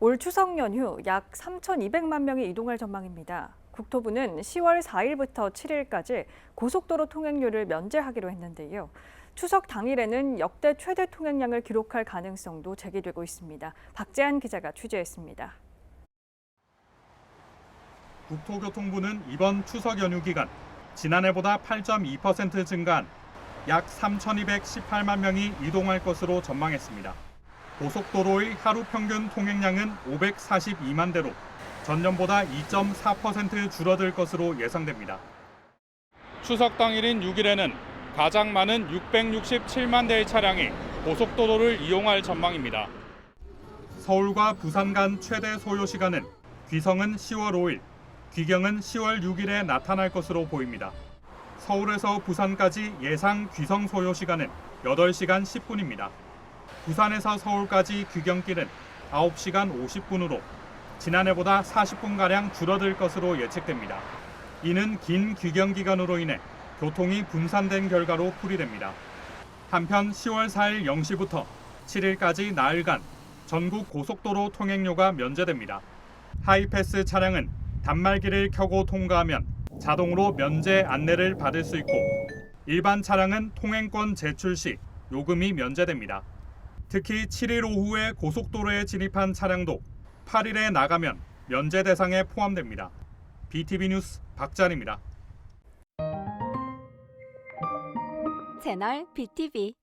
올 추석 연휴 약 3,200만 명이 이동할 전망입니다. 국토부는 10월 4일부터 7일까지 고속도로 통행료를 면제하기로 했는데요. 추석 당일에는 역대 최대 통행량을 기록할 가능성도 제기되고 있습니다. 박재한 기자가 취재했습니다. 국토교통부는 이번 추석 연휴 기간 지난해보다 8.2% 증가한 약 3,218만 명이 이동할 것으로 전망했습니다. 고속도로의 하루 평균 통행량은 542만 대로 전년보다 2.4% 줄어들 것으로 예상됩니다. 추석 당일인 6일에는 가장 많은 667만 대의 차량이 고속도로를 이용할 전망입니다. 서울과 부산 간 최대 소요 시간은 귀성은 10월 5일, 귀경은 10월 6일에 나타날 것으로 보입니다. 서울에서 부산까지 예상 귀성 소요 시간은 8시간 10분입니다. 부산에서 서울까지 귀경길은 9시간 50분으로 지난해보다 40분가량 줄어들 것으로 예측됩니다. 이는 긴 귀경 기간으로 인해 교통이 분산된 결과로 풀이됩니다. 한편 10월 4일 0시부터 7일까지 나흘간 전국 고속도로 통행료가 면제됩니다. 하이패스 차량은 단말기를 켜고 통과하면 자동으로 면제 안내를 받을 수 있고 일반 차량은 통행권 제출 시 요금이 면제됩니다. 특히 7일 오후에 고속도로에 진입한 차량도 8일에 나가면 면제 대상에 포함됩니다. BTV 뉴스 박찬입니다. 채널 BTV